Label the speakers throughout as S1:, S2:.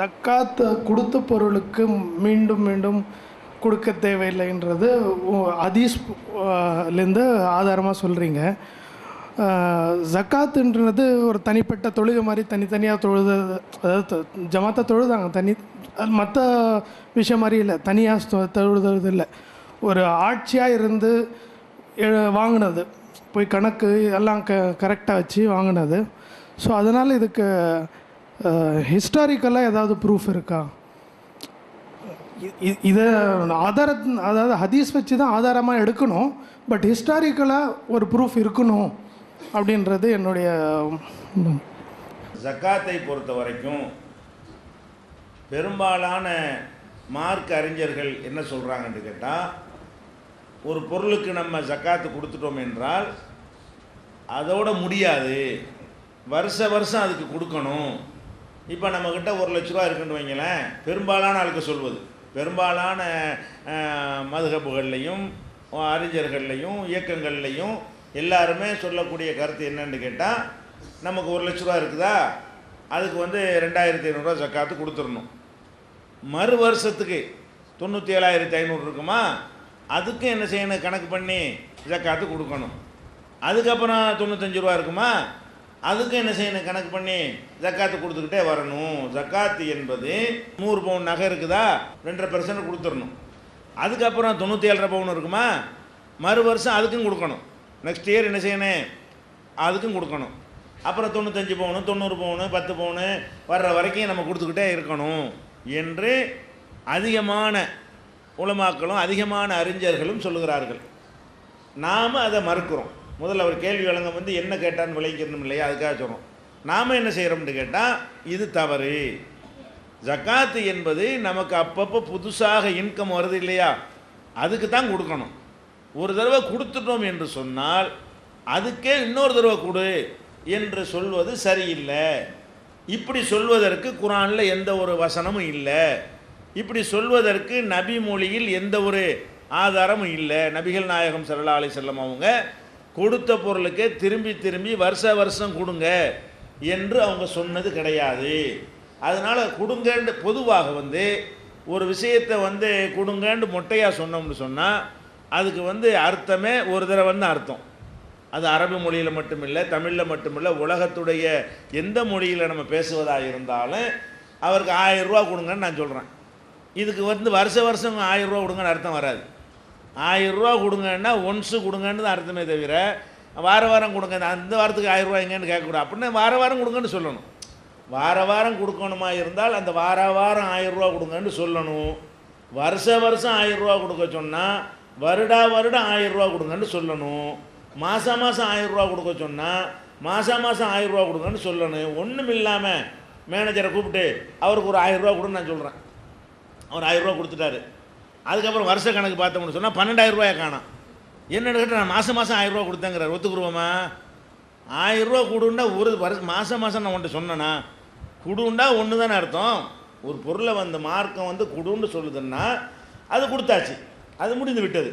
S1: ஜக்காத் கொடுத்த பொருளுக்கு மீண்டும் மீண்டும் கொடுக்க தேவையில்லைன்றது அதீஸ்லேருந்து ஆதாரமாக சொல்கிறீங்க ஜக்காத்துன்றது ஒரு தனிப்பட்ட தொழுகை மாதிரி தனித்தனியாக தொழுது அதாவது ஜமாத்தா தொழுதாங்க. தனி மற்ற விஷயம் மாதிரி இல்லை. தனியாக தொழுதுறது இல்லை ஒரு ஆட்சியாக இருந்து வாங்கினது. போய் கணக்கு எல்லாம் க கரெக்டாக வச்சு வாங்கினது. ஸோ அதனால் இதுக்கு ஹிஸ்டாரிக்கலாக ஏதாவது ப்ரூஃப் இருக்கா? இதை ஆதார அதாவது ஹதீஸ் வச்சு தான் ஆதாரமாக எடுக்கணும் பட் ஹிஸ்டாரிக்கலாக ஒரு ப்ரூஃப் இருக்கணும் அப்படின்றது என்னுடைய
S2: ஜக்காத்தை பொறுத்த வரைக்கும் பெரும்பாலான மார்க் அறிஞர்கள் என்ன சொல்கிறாங்கன்னு கேட்டால் ஒரு பொருளுக்கு நம்ம ஜக்காத்து கொடுத்துட்டோம் என்றால் அதோட முடியாது. வருஷ வருஷம் அதுக்கு கொடுக்கணும். இப்போ நம்மக்கிட்ட ஒரு லட்ச ரூபா இருக்குன்னு வைங்களேன் பெரும்பாலான ஆளுக்கு சொல்வது. பெரும்பாலான மதுகப்புகள்லையும் அறிஞர்கள்லையும் இயக்கங்கள்லையும் எல்லாருமே சொல்லக்கூடிய கருத்து என்னன்னு கேட்டால் நமக்கு ஒரு லட்ச ரூபா இருக்குதா? அதுக்கு வந்து ரெண்டாயிரத்தி ஐநூறுரூவா ஜக்காத்து கொடுத்துடணும் மறு வருஷத்துக்கு தொண்ணூற்றி ஏழாயிரத்தி ஐநூறு இருக்குமா? அதுக்கும் என்ன செய்யணும்? கணக்கு பண்ணி ஜக்காத்து கொடுக்கணும். அதுக்கப்புறம் தொண்ணூத்தஞ்சு ரூபா இருக்குமா? அதுக்கு என்ன செய்யணும்? கணக்கு பண்ணி ஜக்காத்து கொடுத்துக்கிட்டே வரணும். ஜக்காத்து என்பது நூறு பவுன் நகை இருக்குதா? ரெண்டரை பர்சன்ட் கொடுத்துடணும். அதுக்கப்புறம் தொண்ணூற்றி ஏழரை பவுன் இருக்குமா? மறு வருஷம் அதுக்கும் கொடுக்கணும். நெக்ஸ்ட் இயர் என்ன செய்யணும்? அதுக்கும் கொடுக்கணும். அப்புறம் தொண்ணூத்தஞ்சு பவுனு தொண்ணூறு பவுனு பத்து பவுனு வர்ற வரைக்கும் நம்ம கொடுத்துக்கிட்டே இருக்கணும் என்று அதிகமான உலமாக்களும் அதிகமான அறிஞர்களும் சொல்லுகிறார்கள். நாம் அதை மறுக்கிறோம். முதல்ல அவர் கேள்வி வழங்கும் வந்து என்ன கேட்டான்னு விளைவிக்கணும் இல்லையா? அதுக்காக சொல்கிறோம் நாம் என்ன செய்கிறோம்னு கேட்டால் இது தவறு. ஜக்காத்து என்பது நமக்கு அப்பப்போ புதுசாக இன்கம் வருது இல்லையா? அதுக்கு தான் கொடுக்கணும். ஒரு தடவை கொடுத்துட்டோம் என்று சொன்னால் அதுக்கே இன்னொரு தடவை கொடு என்று சொல்வது சரியில்லை. இப்படி சொல்வதற்கு குரானில் எந்த ஒரு வசனமும் இல்லை. இப்படி சொல்வதற்கு நபி மொழியில் எந்த ஒரு ஆதாரமும் இல்லை. நபிகள் நாயகம் சரலா அலி செல்லம் அவங்க கொடுத்த பொருளுக்கே திரும்பி திரும்பி வருஷ வருஷம் கொடுங்க என்று அவங்க சொன்னது கிடையாது. அதனால் கொடுங்கன்னு பொதுவாக வந்து ஒரு விஷயத்தை வந்து கொடுங்கன்னு மொட்டையாக சொன்னோம்னு சொன்னால் அதுக்கு வந்து அர்த்தமே ஒரு தடவை அர்த்தம். அது அரபு மொழியில் மட்டுமில்லை தமிழில் மட்டுமில்லை உலகத்துடைய எந்த மொழியில் நம்ம பேசுவதாக இருந்தாலும் அவருக்கு ஆயிரம் ரூபா கொடுங்கன்னு நான் சொல்கிறேன் இதுக்கு வந்து வருஷ வருஷம் ஆயிரம் ரூபா கொடுங்கன்னு அர்த்தம் வராது. ஆயிரரூவா கொடுங்கன்னா ஒன்ஸு கொடுங்கன்னு தான் அர்த்தமே தவிர வார வாரம் கொடுங்க இந்த- அந்த வாரத்துக்கு ஆயிரம் ரூபா எங்கன்னு கேட்கக்கூடாது. அப்படின்னா வார வாரம் கொடுங்கன்னு சொல்லணும். வார வாரம் கொடுக்கணுமா இருந்தால் அந்த வார வாரம் ஆயிரம் ரூபா கொடுங்கன்னு சொல்லணும். வருஷ வருஷம் ஆயிரம் ரூபா கொடுக்க சொன்னால் வருடா வருடம் ஆயிரம் ரூபா கொடுங்கன்னு சொல்லணும். மாதம் மாதம் ஆயிரரூவா கொடுக்க சொன்னால் மாதம் மாதம் ஆயிரம் ரூபா கொடுங்கன்னு சொல்லணும். ஒன்றும் இல்லாமல் மேனேஜரை கூப்பிட்டு அவருக்கு ஒரு ஆயிரம் ரூபா கொடுன்னு நான் சொல்கிறேன் அவர் ஆயிரம் ரூபா கொடுத்துட்டாரு. அதுக்கப்புறம் வருஷ கணக்கு பார்த்தோம்னு சொன்னால் பன்னெண்டாயிரம் ரூபாயை என்னென்னு என்னன்னு கேட்டால் நான் மாதம் மாதம் ஆயிரம் ரூபா கொடுத்தேங்கிறார். ஒத்துக்குருவோமா ஆயிரரூவா கொடுண்டா ஒரு வருஷம் மாதம் மாதம் நான் உன்ட்டு சொன்னேன்னா கொடுண்டா ஒன்று தானே அர்த்தம்? ஒரு பொருளை வந்து மார்க்கம் வந்து கொடுன்னு சொல்லுதுன்னா அது கொடுத்தாச்சு. அது முடிந்து விட்டது.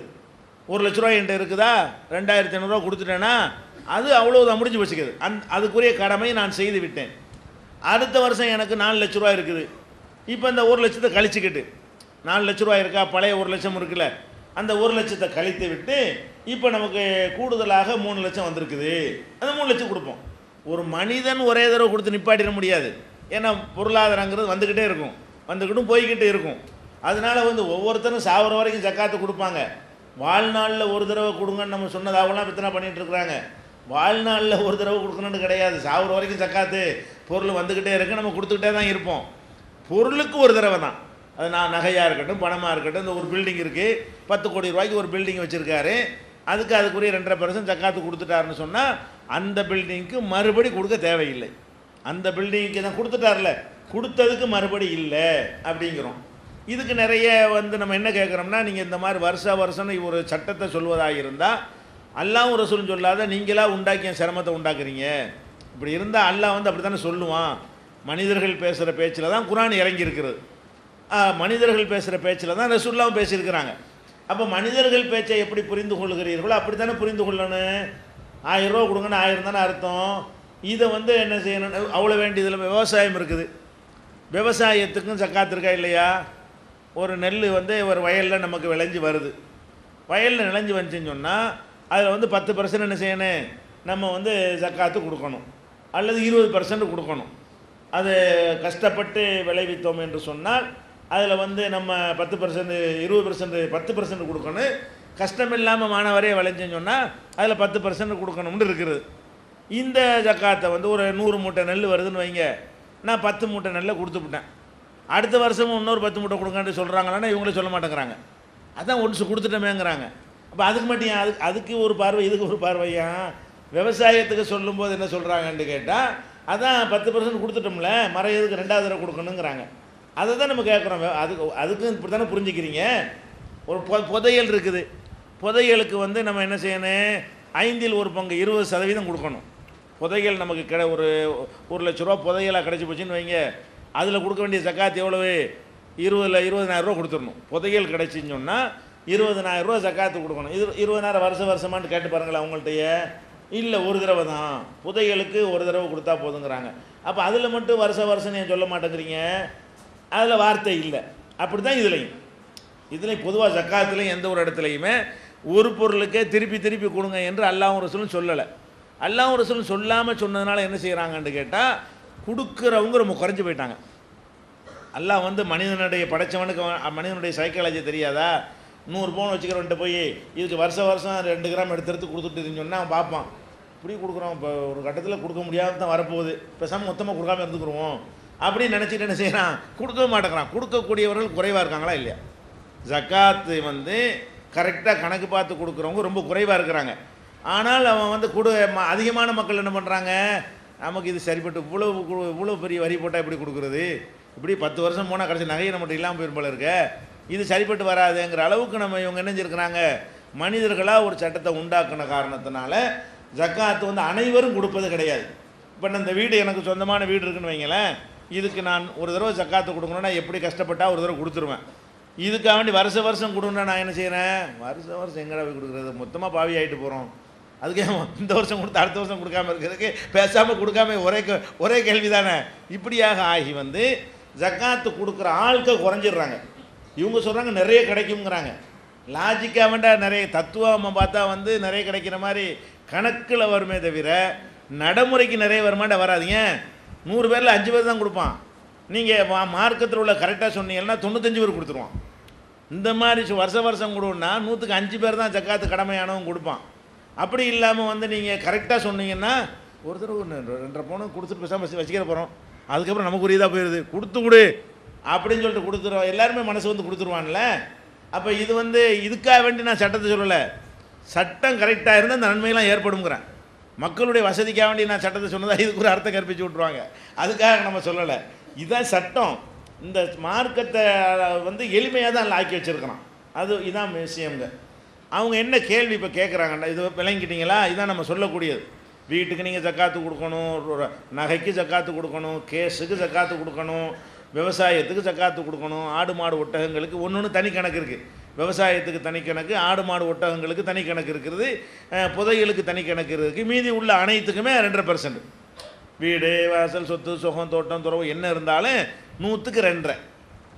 S2: ஒரு லட்ச ரூபா என்கிட்ட இருக்குதா? ரெண்டாயிரத்தி ஐநூறுரூவா கொடுத்துட்டேன்னா அது அவ்வளோதான் முடிஞ்சு வச்சுக்குது அந் அதுக்குரிய கடமை நான் செய்து விட்டேன். அடுத்த வருஷம் எனக்கு நாலு லட்ச ரூபா இருக்குது. இப்போ இந்த ஒரு லட்சத்தை கழிச்சுக்கிட்டு நாலு லட்ச ரூபா இருக்கா? பழைய ஒரு லட்சம் இருக்குல்ல. அந்த ஒரு லட்சத்தை கழித்து விட்டு இப்போ நமக்கு கூடுதலாக மூணு லட்சம் வந்திருக்குது. அந்த மூணு லட்சம் கொடுப்போம். ஒரு மனிதன் ஒரே தடவை கொடுத்து நிப்பாட்டிட முடியாது. ஏன்னா பொருளாதாரங்கிறது வந்துக்கிட்டே இருக்கும். வந்துக்கிட்டும் போய்கிட்டே இருக்கும். அதனால வந்து ஒவ்வொருத்தரும் சாவர வரைக்கும் ஜக்காத்து கொடுப்பாங்க. வாழ்நாளில் ஒரு தடவை கொடுங்கன்னு நம்ம சொன்னதாகலாம் பித்தனை பண்ணிகிட்ருக்குறாங்க வாழ்நாளில் ஒரு தடவை கொடுக்கணும்னு கிடையாது. சாவர வரைக்கும் ஜக்காத்து பொருள் வந்துக்கிட்டே இருக்கு. நம்ம கொடுத்துக்கிட்டே தான் இருப்போம். பொருளுக்கு ஒரு தடவை தான். அது நான் நகையாக இருக்கட்டும் பணமாக இருக்கட்டும் இந்த ஒரு பில்டிங் இருக்குது பத்து கோடி ரூபாய்க்கு ஒரு பில்டிங் வச்சுருக்காரு. அதுக்கு அதுக்குரிய ரெண்டரை பர்சன்ட் ஜக்காத்து கொடுத்துட்டாருன்னு சொன்னால் அந்த பில்டிங்க்கு மறுபடி கொடுக்க தேவையில்லை. அந்த பில்டிங்க்கு தான் கொடுத்துட்டார்ல கொடுத்ததுக்கு மறுபடி இல்லை அப்படிங்கிறோம். இதுக்கு நிறைய வந்து நம்ம என்ன கேட்குறோம்னா நீங்கள் இந்த மாதிரி வருஷ வருஷம் ஒரு சட்டத்தை சொல்வதாக இருந்தால் அல்லாவும் ரசூலும் சொல்லாத நீங்களாக உண்டாக்கிய சிரமத்தை உண்டாக்குறீங்க. இப்படி இருந்தால் அல்லாஹ் வந்து அப்படி தானே சொல்லுவான். மனிதர்கள் பேசுகிற பேச்சில் தான் குரான் இறங்கியிருக்கிறது. மனிதர்கள் பேசுகிற பேச்சில் தான் ரசூல்லாவும் பேசியிருக்கிறாங்க. அப்போ மனிதர்கள் பேச்சை எப்படி புரிந்து கொள்கிறீர்களோ அப்படி தானே புரிந்து கொள்ளணும். ஆயிரம் ரூபா கொடுங்கன்னு ஆயிரம் தானே அர்த்தம். இதை வந்து என்ன செய்யணும்? அவ்வளோ வேண்டியதில் விவசாயம் இருக்குது. விவசாயத்துக்கும் சக்காத்து இருக்கா இல்லையா? ஒரு நெல் வந்து ஒரு வயலில் நமக்கு விளைஞ்சு வருது. வயலில் விளைஞ்சு வந்துச்சுன்னு சொன்னால் அதில் வந்து பத்து பர்சன்ட் என்ன செய்யணும்? நம்ம வந்து ஜக்காத்து கொடுக்கணும். அல்லது இருபது பர்சன்ட் கொடுக்கணும். அது கஷ்டப்பட்டு விளைவித்தோம் என்று சொன்னால் அதில் வந்து நம்ம பத்து பர்சன்ட் இருபது பர்சன்ட் பத்து பர்சன்ட் கொடுக்கணும். கஷ்டம் இல்லாமல் மாணவரே விளைஞ்சுன்னு சொன்னால் அதில் பத்து பர்சன்ட் கொடுக்கணும்னு இருக்கிறது இந்த ஜக்காத்தை வந்து ஒரு நூறு மூட்டை நெல் வருதுன்னு வைங்க. நான் பத்து மூட்டை நெல்லை கொடுத்துவிட்டேன் அடுத்த வருஷமும் இன்னொரு பத்து மூட்டை கொடுங்கன்னு சொல்கிறாங்களான்னா இவங்களே சொல்ல மாட்டேங்கிறாங்க. அதான் ஒன்று கொடுத்துட்டோமேங்கிறாங்க. அப்போ அதுக்கு மட்டும் ஏன் அதுக்கு அதுக்கு ஒரு பார்வை இதுக்கு ஒரு பார்வையா? விவசாயத்துக்கு சொல்லும்போது என்ன சொல்கிறாங்கன்னு கேட்டால் அதான் பத்து பர்சன்ட் கொடுத்துட்டோம்ல மறையதுக்கு எதுக்கு ரெண்டாவது தடவை கொடுக்கணுங்கிறாங்க. அதை தான் நம்ம கேட்குறோம். அதுக்கு அதுக்கும் இப்படி தானே புரிஞ்சுக்கிறீங்க? ஒரு பொ புதையல் இருக்குது. புதையலுக்கு வந்து நம்ம என்ன செய்யணும்? ஐந்தில் ஒரு பங்கு இருபது சதவீதம் கொடுக்கணும். புதையல் நமக்கு கிட ஒரு ஒரு லட்ச ரூபா புதையலாக கிடச்சி போச்சுன்னு வைங்க. அதில் கொடுக்க வேண்டிய சக்காத்து எவ்வளவு? இருபதில் இருபதனாயிரம் கொடுத்துடணும். புதையல் கிடச்சின்னு சொன்னால் இருபதனாயிரம் சக்காத்து கொடுக்கணும். இது இருபதனாயிரம் வருஷம் வருஷமான்னு கேட்டு பாருங்களேன் அவங்கள்ட்டயே. இல்லை ஒரு தடவை தான். புதையலுக்கு ஒரு தடவை கொடுத்தா போதுங்கிறாங்க. அப்போ அதில் மட்டும் வருஷ வருஷம் நீங்கள் சொல்ல மாட்டேங்கிறீங்க? அதில் வார்த்தை இல்லை. அப்படி தான் இதுலையும். இதுலையும் பொதுவாக ஜக்காத்துலையும் எந்த ஒரு இடத்துலையுமே ஒரு பொருளுக்கே திருப்பி திருப்பி கொடுங்க என்று அல்லாஹ் ரசூலும் சொல்லலை. அல்லாவும் ரசூலும் சொல்லாமல் சொன்னதுனால என்ன செய்கிறாங்கன்னு கேட்டால் கொடுக்குறவங்க ரொம்ப குறைஞ்சி போயிட்டாங்க. அல்லாஹ் வந்து மனிதனுடைய படைச்சவனுக்கு மனிதனுடைய சைக்காலஜி தெரியாதா? நூறு பவுன் வச்சுக்கிறவன்ட்டு போய் இதுக்கு வருஷம் வருஷம் ரெண்டு கிராம் எடுத்து எடுத்து கொடுத்துட்டுன்னு சொன்னால் அவன் பார்ப்பான். இப்படி கொடுக்குறோம் இப்போ ஒரு கட்டத்தில் கொடுக்க முடியாமல் தான் வரப்போகுது. பேசாமல் மொத்தமாக கொடுக்காம இருந்துக்குருவோம். அப்படின்னு நினச்சிட்டு என்ன செய்கிறான் கொடுக்கவே மாட்டேங்கிறான். கொடுக்கக்கூடியவர்கள் குறைவாக இருக்காங்களா இல்லையா? ஜக்காத்து வந்து கரெக்டாக கணக்கு பார்த்து கொடுக்குறவங்க ரொம்ப குறைவாக இருக்கிறாங்க. ஆனால் அவன் வந்து கொடு ம- அதிகமான மக்கள் என்ன பண்ணுறாங்க நமக்கு இது சரிப்பட்டு இவ்வளோ இவ்வளோ பெரிய வரி போட்டால் எப்படி கொடுக்குறது? இப்படி பத்து வருஷம் போனால் கடைசி நகையை நம்மகிட்ட இல்லாமல் போயிரும் போல இருக்க. இது சரிப்பட்டு வராதுங்கிற அளவுக்கு நம்ம இவங்க என்ன செஞ்சிருக்கிறாங்க? மனிதர்களாக ஒரு சட்டத்தை உண்டாக்குன காரணத்தினால ஜக்காத்து வந்து அனைவரும் கொடுப்பது கிடையாது. இப்போ இந்த வீடு எனக்கு சொந்தமான வீடு இருக்குன்னு வைங்களேன். இதுக்கு நான் ஒரு தடவை ஜக்காத்து கொடுக்கணும்னா எப்படி கஷ்டப்பட்டா ஒரு தடவை கொடுத்துருவேன். இதுக்காக வேண்டி வருஷ வருஷம் கொடுன்னா நான் என்ன செய்கிறேன் வருஷ வருஷம் எங்கடா போய் கொடுக்குறது? மொத்தமாக பாவி ஆகிட்டு போகிறோம் அதுக்கே இந்த வருஷம் கொடுத்து அடுத்த வருஷம் கொடுக்காம இருக்கிறதுக்கு பேசாமல் கொடுக்காம ஒரே ஒரே கேள்வி தானே இப்படியாக ஆகி வந்து ஜக்காத்து கொடுக்குற ஆட்கள் குறைஞ்சிடுறாங்க. இவங்க சொல்கிறாங்க நிறைய கிடைக்குங்கிறாங்க லாஜிக்காக வேண்டாம் நிறைய தத்துவமாக பார்த்தா வந்து நிறைய கிடைக்கிற மாதிரி கணக்கில் வருமே தவிர நடைமுறைக்கு நிறைய வருமாண்டா வராதுங்க. நூறு பேரில் அஞ்சு பேர் தான் கொடுப்பான். நீங்கள் மார்க்கத்தில் உள்ள கரெக்டாக சொன்னீங்கன்னா தொண்ணூத்தஞ்சு பேர் கொடுத்துருவான். இந்த மாதிரி வருஷம் வருஷ வருஷம் கொடுன்னா நூற்றுக்கு அஞ்சு பேர் தான் ஜக்காத்து கடமையானவன் கொடுப்பான். அப்படி இல்லாமல் வந்து நீங்கள் கரெக்டாக சொன்னீங்கன்னா ஒரு ஒன்று ரெண்டரை பவுன் கொடுத்துட்டு பேசாமல் வச்சுக்கிற போகிறோம் அதுக்கப்புறம் நமக்கு உரியதாக போயிடுது கொடுத்து கொடு. அப்படின்னு சொல்லிட்டு கொடுத்துருவோம் எல்லாருமே மனசு வந்து கொடுத்துருவான்ல. அப்போ இது வந்து இதுக்காக வேண்டி நான் சட்டத்தை சொல்லலை. சட்டம் கரெக்டாக இருந்தால் அந்த நன்மையெல்லாம் ஏற்படுங்கிறேன் மக்களுடைய வசதிக்காக வேண்டி நான் சட்டத்தை சொன்னதாக இதுக்கு ஒரு அர்த்தம் கற்பிச்சு விட்ருவாங்க அதுக்காக நம்ம சொல்லலை. இதுதான் சட்டம். இந்த மார்க்கத்தை வந்து எளிமையாக தான் ஆக்கி வச்சுருக்கிறான் அது இதான் விஷயங்க அவங்க என்ன கேள்வி இப்போ கேட்குறாங்கண்ணா இது விளங்கிட்டீங்களா? இதான் நம்ம சொல்லக்கூடியது. வீட்டுக்கு நீங்கள் ஜக்காத்து கொடுக்கணும் நகைக்கு ஜக்காத்து கொடுக்கணும் கேஸுக்கு ஜக்காத்து கொடுக்கணும் விவசாயத்துக்கு ஜக்காத்து கொடுக்கணும் ஆடு மாடு ஒட்டகங்களுக்கு ஒன்று ஒன்று தனி கணக்கு இருக்குது விவசாயத்துக்கு தனி கணக்கு ஆடு மாடு ஒட்டகங்களுக்கு தனி கணக்கு இருக்கிறது புதைகளுக்கு தனி கணக்கு இருக்குது மீதி உள்ள அனைத்துக்குமே ரெண்டரை பர்சன்ட் வீடு வாசல் சொத்து சுகம் தோட்டம் துறவு என்ன இருந்தாலும் நூற்றுக்கு ரெண்டரை.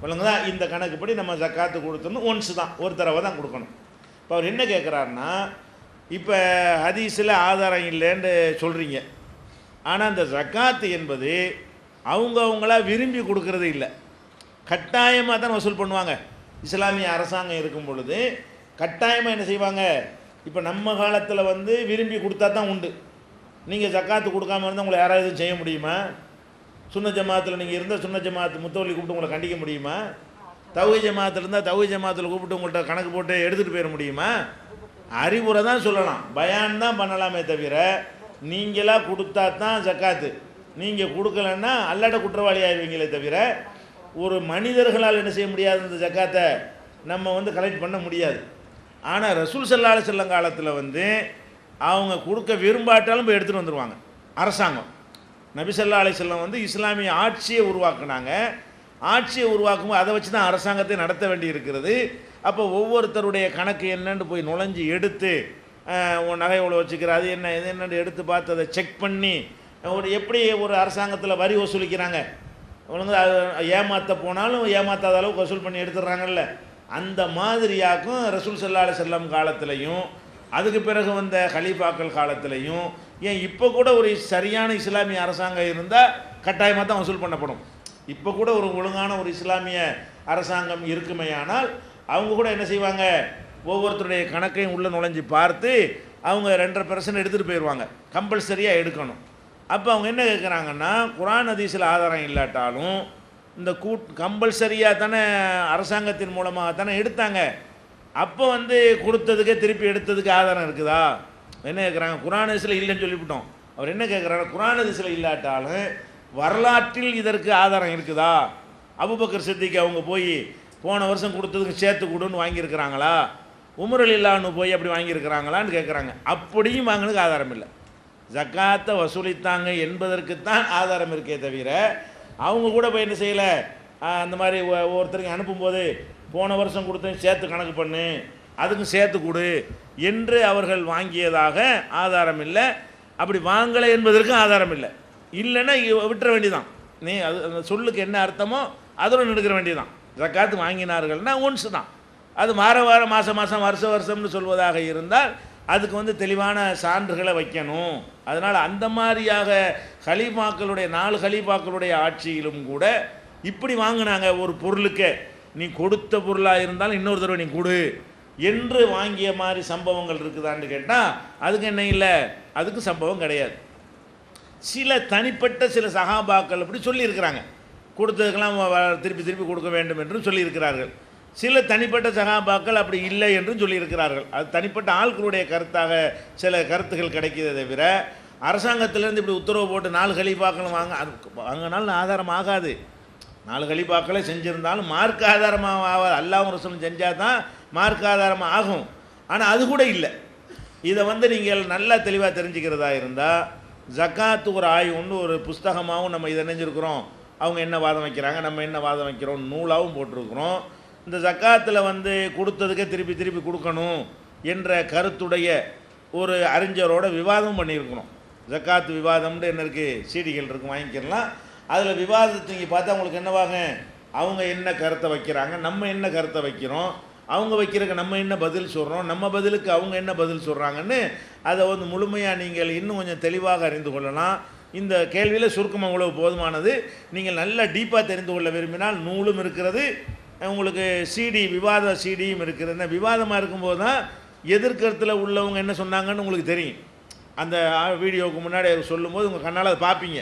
S2: விளங்குதா? இந்த கணக்குப்படி நம்ம ஜக்காத்து கொடுத்தணும் ஒன்ஸ் தான். ஒரு தடவை தான் கொடுக்கணும். இப்போ அவர் என்ன கேட்குறாருன்னா இப்போ ஹதீஸில் ஆதாரம் இல்லைன்னு சொல்கிறீங்க ஆனால் அந்த ஜக்காத்து என்பது அவங்கவுங்களா விரும்பி கொடுக்கறது இல்லை. கட்டாயமாக தான் வசூல் பண்ணுவாங்க. இஸ்லாமிய அரசாங்கம் இருக்கும் பொழுது கட்டாயமாக என்ன செய்வாங்க? இப்போ நம்ம காலத்தில் வந்து விரும்பி கொடுத்தா தான் உண்டு. நீங்கள் ஜக்காத்து கொடுக்காம இருந்தால் உங்களை யாராவது எதுவும் செய்ய முடியுமா? சுன்ன ஜமாத்தில் நீங்கள் இருந்தால் சுன்ன ஜமாத்து முத்தவள்ளி கூப்பிட்டு உங்களை கண்டிக்க முடியுமா? தவுகை ஜமாத்தில் இருந்தால் தவுகை ஜமாத்தில் கூப்பிட்டு உங்கள்கிட்ட கணக்கு போட்டு எடுத்துகிட்டு போயிட முடியுமா? அறிவுரை தான் சொல்லலாம். பயான் தான் பண்ணலாமே தவிர நீங்களாக கொடுத்தா தான் ஜக்காத்து. நீங்கள் கொடுக்கலன்னா அல்லாட்ட குற்றவாளி ஆயிடுவீங்களே தவிர ஒரு மனிதர்களால் என்ன செய்ய முடியாது இந்த ஜக்காத்தை? நம்ம வந்து கலெக்ட் பண்ண முடியாது. ஆனால் ரசூல் சல்லாஹ் செல்லம் காலத்தில் வந்து அவங்க கொடுக்க விரும்பாட்டாலும் போய் எடுத்துகிட்டு வந்துடுவாங்க அரசாங்கம். நபி செல்லாலை செல்லம் வந்து இஸ்லாமிய ஆட்சியை உருவாக்குனாங்க. ஆட்சியை உருவாக்கும் அதை வச்சு தான் அரசாங்கத்தை நடத்த வேண்டி இருக்கிறது அப்போ ஒவ்வொருத்தருடைய கணக்கு என்னன்னு போய் நுழைஞ்சு எடுத்து உன் நகை எவ்வளோ வச்சுக்கிற அது என்ன இது என்னென்னு எடுத்து பார்த்து அதை செக் பண்ணி ஒரு எப்படி ஒரு அரசாங்கத்தில் வரி வசூலிக்கிறாங்க? ஒழுங்கு ஏமாற்ற போனாலும் ஏமாத்தாத அளவுக்கு வசூல் பண்ணி எடுத்துடுறாங்கல்ல. அந்த மாதிரியாக்கும் ரசூல் சல்லா அலி செல்லம் காலத்திலையும் அதுக்கு பிறகு வந்த ஹலீஃபாக்கள் காலத்திலையும் ஏன் இப்போ கூட ஒரு சரியான இஸ்லாமிய அரசாங்கம் இருந்தால் கட்டாயமாக தான் வசூல் பண்ணப்படும். இப்போ கூட ஒரு ஒழுங்கான ஒரு இஸ்லாமிய அரசாங்கம் இருக்குமேயானால் அவங்க கூட என்ன செய்வாங்க? ஒவ்வொருத்தருடைய கணக்கையும் உள்ளே நுழைஞ்சு பார்த்து அவங்க ரெண்டரை பர்சன்ட் எடுத்துகிட்டு போயிடுவாங்க கம்பல்சரியாக எடுக்கணும். அப்போ அவங்க என்ன கேட்குறாங்கன்னா குரான் ஹதீஸில் ஆதாரம் இல்லாட்டாலும் இந்த கூட் கம்பல்சரியாக தானே அரசாங்கத்தின் மூலமாக தானே எடுத்தாங்க. அப்போ வந்து கொடுத்ததுக்கே திருப்பி எடுத்ததுக்கு ஆதாரம் இருக்குதா? என்ன கேட்குறாங்க குரான் ஹதீஸில் இல்லைன்னு சொல்லிவிட்டோம். அவர் என்ன கேட்குறாங்க குரான் ஹதீஸில் இல்லாட்டாலும் வரலாற்றில் இதற்கு ஆதாரம் இருக்குதா? அபுபக்கர் சித்திக்கு அவங்க போய் போன வருஷம் கொடுத்ததுக்கு சேர்த்து கொடுன்னு வாங்கியிருக்கிறாங்களா? உமரல் இல்லான்னு போய் அப்படி வாங்கியிருக்கிறாங்களான்னு கேட்குறாங்க அப்படியும் வாங்கினதுக்கு ஆதாரம் இல்லை. ஜக்காத்தை வசூலித்தாங்க என்பதற்குத்தான் ஆதாரம் இருக்கே தவிர அவங்க கூட போய் என்ன செய்யலை? அந்த மாதிரி ஒ- அனுப்பும்போது போன வருஷம் கொடுத்து சேர்த்து கணக்கு பண்ணு அதுக்கும் சேர்த்து கொடு என்று அவர்கள் வாங்கியதாக ஆதாரம் இல்லை. அப்படி வாங்கலை என்பதற்கும் ஆதாரம் இல்லை. இல்லைன்னா விட்டுற வேண்டியதான் நீ அது அந்த சொல்லுக்கு என்ன அர்த்தமோ அதோட எடுக்கிற வேண்டியதான் ஜக்காத்து வாங்கினார்கள்னா ஒன்ஸ் தான். அது வார வாரம் மாதம் மாதம் வருஷ வருஷம்னு சொல்வதாக இருந்தால் அதுக்கு வந்து தெளிவான சான்றுகளை வைக்கணும். அதனால் அந்த மாதிரியாக ஹலீஃபாக்களுடைய நாலு ஹலீஃபாக்களுடைய ஆட்சியிலும் கூட இப்படி வாங்கினாங்க ஒரு பொருளுக்கு. நீ கொடுத்த பொருளாக இருந்தாலும் இன்னொரு தடவை நீ கொடு என்று வாங்கிய மாதிரி சம்பவங்கள் இருக்குதான்னு கேட்டால் அதுக்கு என்ன இல்லை? அதுக்கு சம்பவம் கிடையாது. சில தனிப்பட்ட சில சகாபாக்கள் அப்படி சொல்லியிருக்கிறாங்க. கொடுத்ததுக்கெல்லாம் திருப்பி திருப்பி கொடுக்க வேண்டும் என்றும் சொல்லியிருக்கிறார்கள். சில தனிப்பட்ட சகாபாக்கள் அப்படி இல்லை என்றும் சொல்லியிருக்கிறார்கள். அது தனிப்பட்ட ஆட்களுடைய கருத்தாக சில கருத்துக்கள் கிடைக்கிறதே தவிர அரசாங்கத்திலேருந்து இப்படி உத்தரவு போட்டு நாலு கலிபாக்களும் வாங்க அது வாங்கினாலும் ஆதாரம் ஆகாது. நாலு கலிபாக்களை செஞ்சுருந்தாலும் மார்க் ஆதாரமாக ஆகாது. அல்லாவும் ரசூலும் செஞ்சால் தான் மார்க் ஆதாரமாக ஆகும். ஆனால் அது கூட இல்லை. இதை வந்து நீங்கள் நல்லா தெளிவாக தெரிஞ்சுக்கிறதா இருந்தால் ஜக்காத்து ஒரு ஆய்வுன்னு ஒரு புஸ்தகமாகவும் நம்ம இதை நினைஞ்சிருக்கிறோம். அவங்க என்ன வாதம் வைக்கிறாங்க நம்ம என்ன வாதம் வைக்கிறோம் நூலாகவும் போட்டிருக்கிறோம். இந்த ஜக்காத்தில் வந்து கொடுத்ததுக்கே திருப்பி திருப்பி கொடுக்கணும் என்ற கருத்துடைய ஒரு அறிஞரோட விவாதம் பண்ணியிருக்கணும். ஜக்காத்து விவாதம்னு என்ன இருக்குது சீடிகள் இருக்குது வாங்கிக்கலாம் அதில் விவாதத்தை பார்த்தா அவங்களுக்கு என்னவாக அவங்க என்ன கருத்தை வைக்கிறாங்க? நம்ம என்ன கருத்தை வைக்கிறோம்? அவங்க வைக்கிறதுக்கு நம்ம என்ன பதில் சொல்கிறோம் நம்ம பதிலுக்கு அவங்க என்ன பதில் சொல்கிறாங்கன்னு அதை வந்து முழுமையாக நீங்கள் இன்னும் கொஞ்சம் தெளிவாக அறிந்து கொள்ளலாம். இந்த கேள்வியில் சுருக்கமாக உழவு போதுமானது. நீங்கள் நல்லா டீப்பாக தெரிந்து கொள்ள விரும்பினால் நூலும் இருக்கிறது. உங்களுக்கு சிடி விவாத சிடியும் இருக்குது அந்த விவாதமாக இருக்கும்போது தான் எதிர்கருத்தில் உள்ளவங்க என்ன சொன்னாங்கன்னு உங்களுக்கு தெரியும். அந்த வீடியோவுக்கு முன்னாடி அவர் சொல்லும்போது உங்கள் கண்ணால் அதை பார்ப்பீங்க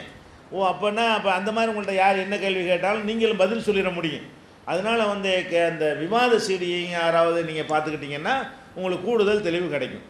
S2: ஓ அப்போன்னா அப்போ அந்த மாதிரி உங்கள்கிட்ட யார் என்ன கேள்வி கேட்டாலும் நீங்களும் பதில் சொல்லிட முடியும். அதனால் வந்து அந்த விவாத சீடியை யாராவது நீங்கள் பார்த்துக்கிட்டிங்கன்னா உங்களுக்கு கூடுதல் தெளிவு கிடைக்கும்.